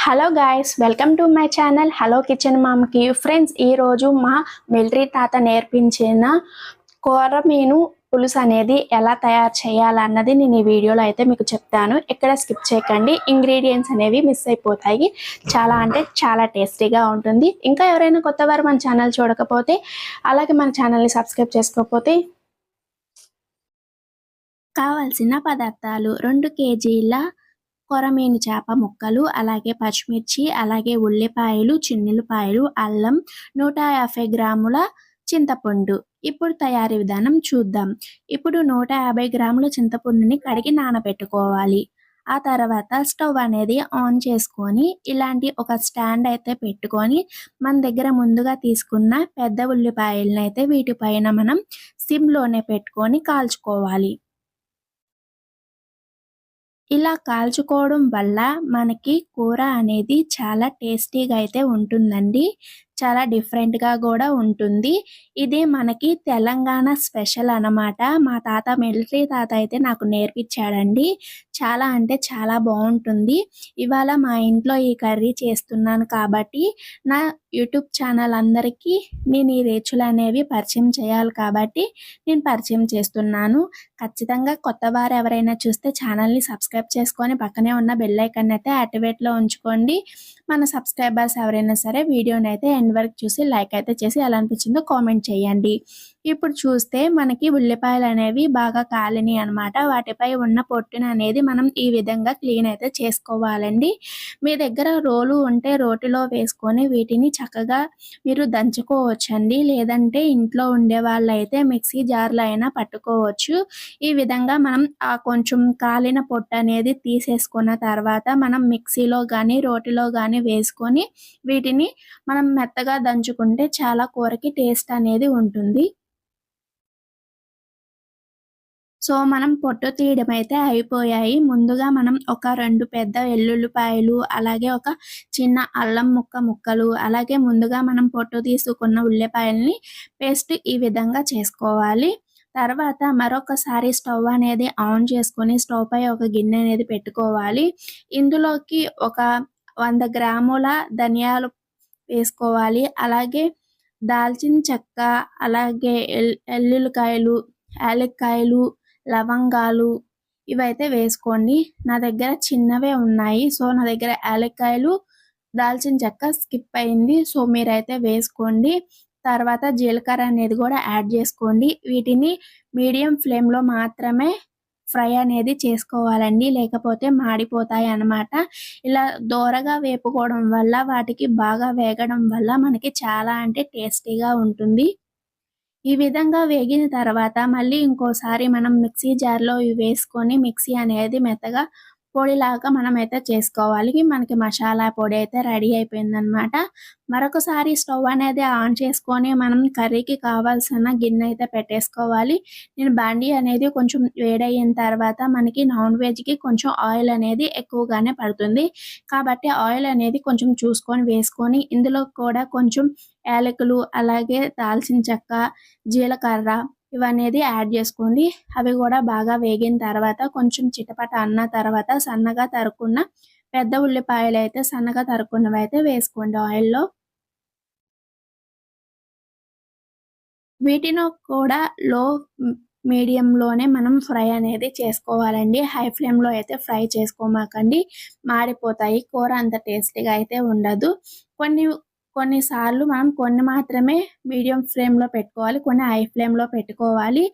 Hello guys welcome to my channel hello kitchen మామ్కి friends ఈరోజు మా military తాత నేర్పించిన కూర మీను పులుసు అనేది ఎలా తయారు చేయాలన్నది నేను ఈ వీడియోలో అయితే మీకు చెప్తాను. ఎక్కడ స్కిప్ చేయకండి. ఇంగ్రీడియంట్స్ అనేవి మిస్ అయిపోతాయి. చాలా అంటే చాలా టేస్టీగా ఉంటుంది. ఇంకా ఎవరైనా కొత్త వారు మన ఛానల్ చూడకపోతే అలాగే మన ఛానల్ని సబ్స్క్రైబ్ చేసుకోకపోతే కావాల్సిన పదార్థాలు రెండు కేజీల కొరమీను చేప ముక్కలు అలాగే పచ్చిమిర్చి అలాగే ఉల్లిపాయలు చిన్నులపాయలు అల్లం నూట యాభై గ్రాముల చింతపండు. ఇప్పుడు తయారీ విధానం చూద్దాం. ఇప్పుడు నూట యాభై గ్రాముల చింతపండుని కడిగి నానబెట్టుకోవాలి. ఆ తర్వాత స్టవ్ అనేది ఆన్ చేసుకొని ఇలాంటి ఒక స్టాండ్ అయితే పెట్టుకొని మన దగ్గర ముందుగా తీసుకున్న పెద్ద ఉల్లిపాయలను అయితే వీటిపైన మనం సిమ్లోనే పెట్టుకొని కాల్చుకోవాలి. ఇలా కాల్చుకోవడం వల్ల మనకి కూర అనేది చాలా టేస్టీగా అయితే ఉంటుందండి. చాలా డిఫరెంట్గా కూడా ఉంటుంది. ఇది మనకి తెలంగాణ స్పెషల్ అనమాట మా తాత మిలిటరీ తాత అయితే నాకు నేర్పించాడండి. చాలా అంటే చాలా బాగుంటుంది. ఇవాళ మా ఇంట్లో ఈ కర్రీ చేస్తున్నాను కాబట్టి నా యూట్యూబ్ ఛానల్ అందరికీ నేను ఈ రేచులు అనేవి పరిచయం చేయాలి కాబట్టి నేను పరిచయం చేస్తున్నాను. ఖచ్చితంగా కొత్త వారు ఎవరైనా చూస్తే ఛానల్ని సబ్స్క్రైబ్ చేసుకొని పక్కనే ఉన్న బెల్ ఐకన్ అయితే యాక్టివేట్లో ఉంచుకోండి. మన సబ్స్క్రైబర్స్ ఎవరైనా సరే వీడియోని అయితే ఎండ్ వరకు చూసి లైక్ అయితే చేసి ఎలా అనిపించిందో కామెంట్ చేయండి. ఇప్పుడు చూస్తే మనకి ఉల్లిపాయలు అనేవి బాగా కాలినాయి అనమాట వాటిపై ఉన్న పొట్టును అనేది మనం ఈ విధంగా క్లీన్ అయితే చేసుకోవాలండి. మీ దగ్గర రోలు ఉంటే రోటిలో వేసుకొని వీటిని చక్కగా మీరు దంచుకోవచ్చండి. లేదంటే ఇంట్లో ఉండే వాళ్ళు అయితే మిక్సీ జార్లో అయినా పట్టుకోవచ్చు. ఈ విధంగా మనం ఆ కొంచెం కాలిన పొట్టు అనేది తీసేసుకున్న తర్వాత మనం మిక్సీలో కానీ రోటిలో కానీ వేసుకొని వీటిని మనం మెత్తగా దంచుకుంటే చాలా కూరకి టేస్ట్ అనేది ఉంటుంది. సో మనం పొట్టు తీయడం అయితే అయిపోయాయి. ముందుగా మనం ఒక రెండు పెద్ద వెల్లుల్లిపాయలు అలాగే ఒక చిన్న అల్లం ముక్క ముక్కలు అలాగే ముందుగా మనం పొట్టు తీసుకున్న ఉల్లిపాయల్ని పేస్ట్ ఈ విధంగా చేసుకోవాలి. తర్వాత మరొకసారి స్టవ్ అనేది ఆన్ చేసుకొని స్టవ్ పై ఒక గిన్నె అనేది పెట్టుకోవాలి. ఇందులోకి ఒక వంద గ్రాముల ధనియాలు వేసుకోవాలి. అలాగే దాల్చిన చెక్క అలాగే ఎల్ ఎల్లుల్లికాయలు యాలక్కాయలు లవంగాలు ఇవైతే వేసుకోండి. నా దగ్గర చిన్నవే ఉన్నాయి. సో నా దగ్గర యాలక్కాయలు దాల్చిన చెక్క స్కిప్ అయింది. సో మీరైతే వేసుకోండి. తర్వాత జీలకర్ర అనేది కూడా యాడ్ చేసుకోండి. వీటిని మీడియం ఫ్లేమ్లో మాత్రమే ఫ్రై అనేది చేసుకోవాలండి. లేకపోతే మాడిపోతాయి అన్నమాట. ఇలా దోరగా వేపుకోవడం వల్ల వాటికి బాగా వేగడం వల్ల మనకి చాలా అంటే టేస్టీగా ఉంటుంది. ఈ విధంగా వేగిన తర్వాత మళ్ళీ ఇంకోసారి మనం మిక్సీ జార్లో వేసుకొని మిక్సీ అనేది మెత్తగా పొడిలాగా మనం అయితే చేసుకోవాలి. మనకి మసాలా పొడి అయితే రెడీ అయిపోయిందనమాట మరొకసారి స్టవ్ అనేది ఆన్ చేసుకొని మనం కర్రీకి కావాల్సిన గిన్నె అయితే పెట్టేసుకోవాలి. నేను బండి అనేది కొంచెం వేడయిన తర్వాత మనకి నాన్ వెజ్కి కొంచెం ఆయిల్ అనేది ఎక్కువగానే పడుతుంది. కాబట్టి ఆయిల్ అనేది కొంచెం చూసుకొని వేసుకొని ఇందులో కూడా కొంచెం యాలకులు అలాగే దాల్చిన చెక్క జీలకర్ర ఇవనేది యాడ్ చేసుకోండి. అవి కూడా బాగా వేగిన తర్వాత కొంచెం చిటపట అన్న తర్వాత సన్నగా తరుక్కున్న పెద్ద ఉల్లిపాయలు అయితే సన్నగా తరుక్కున్నవి అయితే వేసుకోండి ఆయిల్లో. వీటిని కూడా లో మీడియంలోనే మనం ఫ్రై అనేది చేసుకోవాలండి. హై ఫ్లేమ్లో అయితే ఫ్రై చేసుకోమాకండి. మాడిపోతాయి. కూర అంత టేస్టీగా అయితే ఉండదు. కొన్ని కొన్నిసార్లు మనం కొన్ని మాత్రమే మీడియం ఫ్లేమ్లో పెట్టుకోవాలి కొన్ని హై ఫ్లేమ్లో పెట్టుకోవాలి.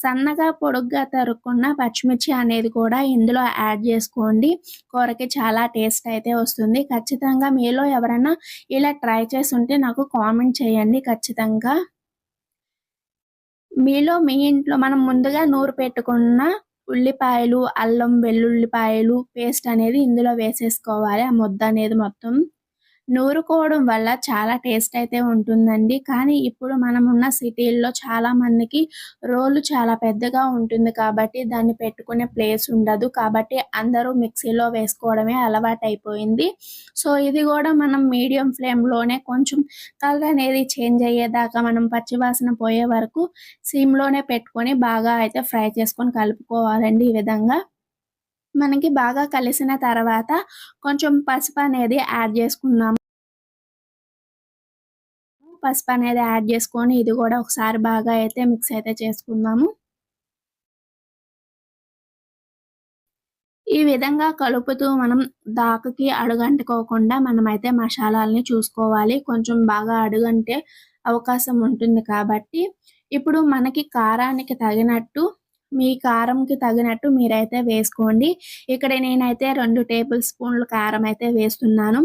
సన్నగా పొడుగ్గా తరుక్కున్న పచ్చిమిర్చి అనేది కూడా ఇందులో యాడ్ చేసుకోండి. కూరకి చాలా టేస్ట్ అయితే వస్తుంది. ఖచ్చితంగా మీలో ఎవరైనా ఇలా ట్రై చేసి ఉంటే నాకు కామెంట్ చేయండి ఖచ్చితంగా. మీలో మీ ఇంట్లో మనం ముందుగా నూరు పెట్టుకున్న ఉల్లిపాయలు అల్లం వెల్లుల్లిపాయలు పేస్ట్ అనేది ఇందులో వేసేసుకోవాలి. ఆ ముద్ద అనేది మొత్తం నూరుకోవడం వల్ల చాలా టేస్ట్ అయితే ఉంటుందండి. కానీ ఇప్పుడు మనం ఉన్న సిటీల్లో చాలా మందికి రోలు చాలా పెద్దగా ఉంటుంది కాబట్టి దాన్ని పెట్టుకునే ప్లేస్ ఉండదు. కాబట్టి అందరూ మిక్సీలో వేసుకోవడమే అలవాటు అయిపోయింది సో ఇది కూడా మనం మీడియం ఫ్లేమ్లోనే కొంచెం కలర్ అనేది చేంజ్ అయ్యేదాకా మనం పచ్చివాసన పోయే వరకు సిమ్లోనే పెట్టుకొని బాగా అయితే ఫ్రై చేసుకొని కలుపుకోవాలండి ఈ విధంగా. మనకి బాగా కలిసిన తర్వాత కొంచెం పసుపు అనేది యాడ్ చేసుకుందాము. పసుపు అనేది యాడ్ చేసుకొని ఇది కూడా ఒకసారి బాగా అయితే మిక్స్ అయితే చేసుకుందాము. ఈ విధంగా కలుపుతూ మనం దాకకి అడుగంటుకోకుండా మనమైతే మసాలాలని చూసుకోవాలి. కొంచెం బాగా అడుగంటే అవకాశం ఉంటుంది కాబట్టి. ఇప్పుడు మనకి కారానికి తగినట్టు మీ కారంకి తగినట్టు మీరైతే వేసుకోండి. ఇక్కడ నేనైతే రెండు టేబుల్ స్పూన్లు కారం అయితే వేస్తున్నాను.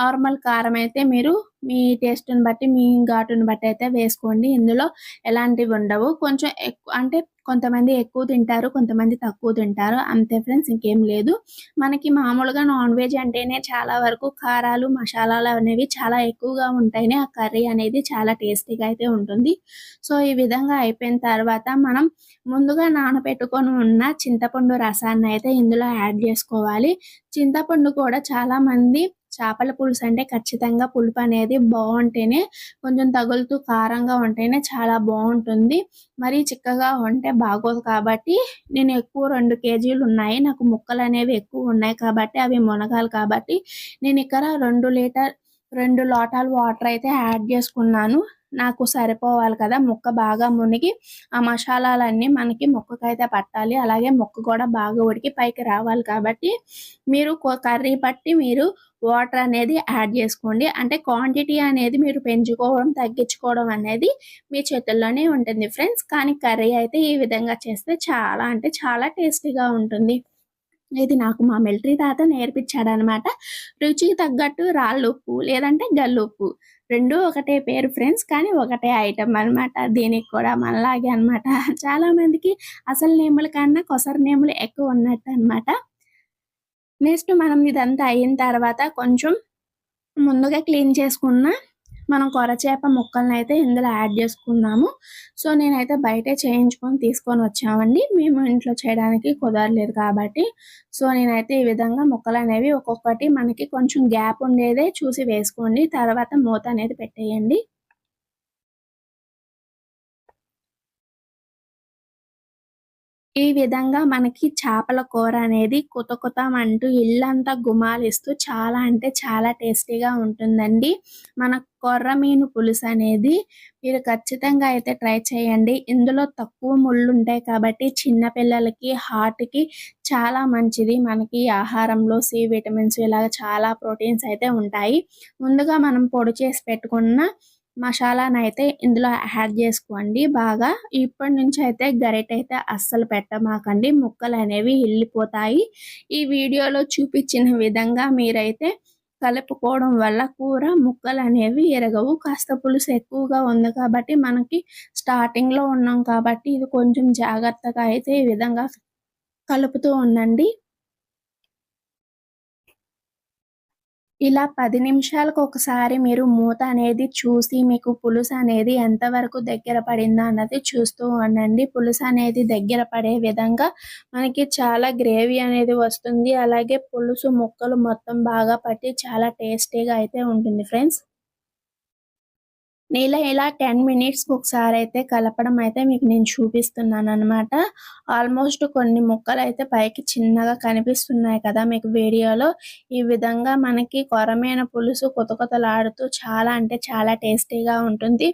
నార్మల్ కారం అయితే మీరు మీ టేస్ట్ని బట్టి మీ ఘాటుని బట్టి అయితే వేసుకోండి. ఇందులో ఎలాంటివి ఉండవు. కొంచెం ఎక్కువ అంటే కొంతమంది ఎక్కువ తింటారు కొంతమంది తక్కువ తింటారు. అంతే ఫ్రెండ్స్ ఇంకేం లేదు. మనకి మామూలుగా నాన్ వెజ్ అంటేనే చాలా వరకు కారాలు మసాలాలు అనేవి చాలా ఎక్కువగా ఉంటాయని ఆ కర్రీ అనేది చాలా టేస్టీగా అయితే ఉంటుంది. సో ఈ విధంగా అయిపోయిన తర్వాత మనం ముందుగా నానబెట్టుకొని ఉన్న చింతపండు రసాన్ని అయితే ఇందులో యాడ్ చేసుకోవాలి. చింతపండు కూడా చాలా మంది చేపల పులుసు అంటే ఖచ్చితంగా పులుపు అనేది బాగుంటేనే కొంచెం తగులుతూ కారంగా ఉంటేనే చాలా బాగుంటుంది. మరి చిక్కగా ఉంటే బాగోదు కాబట్టి నేను ఎక్కువ రెండు కేజీలు ఉన్నాయి. నాకు ముక్కలు అనేవి ఎక్కువ ఉన్నాయి కాబట్టి అవి మునగాలి కాబట్టి నేను ఇక్కడ రెండు లీటర్ రెండు లోటాలు వాటర్ అయితే యాడ్ చేసుకున్నాను. నాకు సరిపోవాలి కదా. ముక్క బాగా మునిగి ఆ మసాలాలన్నీ మనకి ముక్కకైతే పట్టాలి. అలాగే ముక్క కూడా బాగా ఉడికి పైకి రావాలి కాబట్టి మీరు కర్రీ పట్టి మీరు వాటర్ అనేది యాడ్ చేసుకోండి. అంటే క్వాంటిటీ అనేది మీరు పెంచుకోవడం తగ్గించుకోవడం అనేది మీ చేతుల్లోనే ఉంటుంది ఫ్రెండ్స్. కానీ కర్రీ అయితే ఈ విధంగా చేస్తే చాలా అంటే చాలా టేస్టీగా ఉంటుంది. ఇది నాకు మా మిలిటరీ తాత నేర్పించాడనమాట. రుచికి తగ్గట్టు రాళ్ళు ఉప్పు లేదంటే గల్లుప్పు. రెండు ఒకటే పేరు ఫ్రెండ్స్ కానీ ఒకటే ఐటమ్ అనమాట. దీనికి కూడా మనలాగే అనమాట. చాలా మందికి అసలు నేముల కన్నా కొసరు నేములు ఎక్కువ ఉన్నట్టు అనమాట. నెక్స్ట్ మనం ఇదంతా అయిన తర్వాత కొంచెం ముందుగా క్లీన్ చేసుకున్న మనం కొరచేప ముక్కలను అయితే ఇందులో యాడ్ చేసుకున్నాము సో నేనైతే బయటే చేయించుకొని తీసుకొని వచ్చామండి. మేము ఇంట్లో చేయడానికి కుదరలేదు కాబట్టి. సో నేనైతే ఈ విధంగా ముక్కలు అనేవి ఒక్కొక్కటి మనకి కొంచెం గ్యాప్ ఉండేదే చూసి వేసుకోండి. తర్వాత మూత అనేది పెట్టేయండి. ఈ విధంగా మనకి చేపల కూర అనేది కొత్త కొత్త అంటూ ఇల్లంతా గుమాలిస్తూ చాలా అంటే చాలా టేస్టీగా ఉంటుందండి. మన కొర్రమీను పులుసు అనేది మీరు ఖచ్చితంగా అయితే ట్రై చేయండి. ఇందులో తక్కువ ముళ్ళు ఉంటాయి కాబట్టి చిన్నపిల్లలకి హార్ట్కి చాలా మంచిది. మనకి ఆహారంలో సి విటమిన్స్ ఇలాగ చాలా ప్రోటీన్స్ అయితే ఉంటాయి. ముందుగా మనం పొడి చేసి పెట్టుకున్న మసాలాను అయితే ఇందులో యాడ్ చేసుకోండి. బాగా ఇప్పటి నుంచి అయితే గరిట అయితే అస్సలు పెట్టమాకండి. ముక్కలు అనేవి వెళ్ళిపోతాయి ఈ వీడియోలో చూపించిన విధంగా మీరైతే కలుపుకోవడం వల్ల కూర ముక్కలు అనేవి ఎరగవు. కాస్త పులుసు ఎక్కువగా ఉంది కాబట్టి మనకి స్టార్టింగ్లో ఉన్నాం కాబట్టి ఇది కొంచెం జాగ్రత్తగా అయితే ఈ విధంగా కలుపుతూ ఉండండి. ఇలా పది నిమిషాలకు ఒకసారి మీరు మూత అనేది చూసి మీకు పులుసు అనేది ఎంతవరకు దగ్గర పడిందా అన్నది చూస్తూ ఉండండి. పులుసు అనేది దగ్గర పడే విధంగా మనకి చాలా గ్రేవీ అనేది వస్తుంది. అలాగే పులుసు ముక్కలు మొత్తం బాగా పట్టి చాలా టేస్టీగా అయితే ఉంటుంది ఫ్రెండ్స్. నీళ్ళ ఇలా టెన్ మినిట్స్కి ఒకసారి అయితే కలపడం అయితే మీకు నేను చూపిస్తున్నాను అనమాట ఆల్మోస్ట్ కొన్ని ముక్కలు అయితే పైకి చిన్నగా కనిపిస్తున్నాయి కదా మీకు వీడియోలో. ఈ విధంగా మనకి కొరమైన పులుసు కొతకొతలాడుతూ చాలా అంటే చాలా టేస్టీగా ఉంటుంది.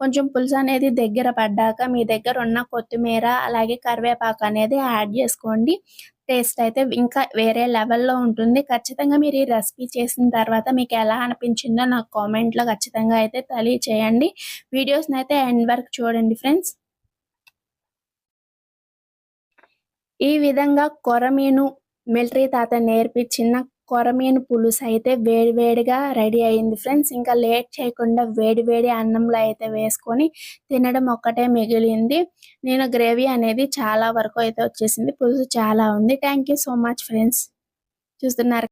కొంచెం పులుసు అనేది దగ్గర పడ్డాక మీ దగ్గర ఉన్న కొత్తిమీర అలాగే కరివేపాకు అనేది యాడ్ చేసుకోండి. టేస్ట్ అయితే ఇంకా వేరే లెవెల్లో ఉంటుంది. ఖచ్చితంగా మీరు ఈ రెసిపీ చేసిన తర్వాత మీకు ఎలా అనిపించిందో నాకు కామెంట్లో ఖచ్చితంగా అయితే తెలియచేయండి. వీడియోస్ని అయితే ఎండ్ వరకు చూడండి ఫ్రెండ్స్. ఈ విధంగా కొరమీను మిలిటరీ తాత నేర్పించిన కొరమీను పులుసు అయితే వేడి వేడిగా రెడీ అయింది ఫ్రెండ్స్. ఇంకా లేట్ చేయకుండా వేడి వేడి అన్నంలో అయితే వేసుకొని తినడం ఒక్కటే మిగిలింది. నేను గ్రేవీ అనేది చాలా వరకు అయితే వచ్చేసింది. పులుసు చాలా ఉంది. థ్యాంక్ సో మచ్ ఫ్రెండ్స్ చూస్తున్నారు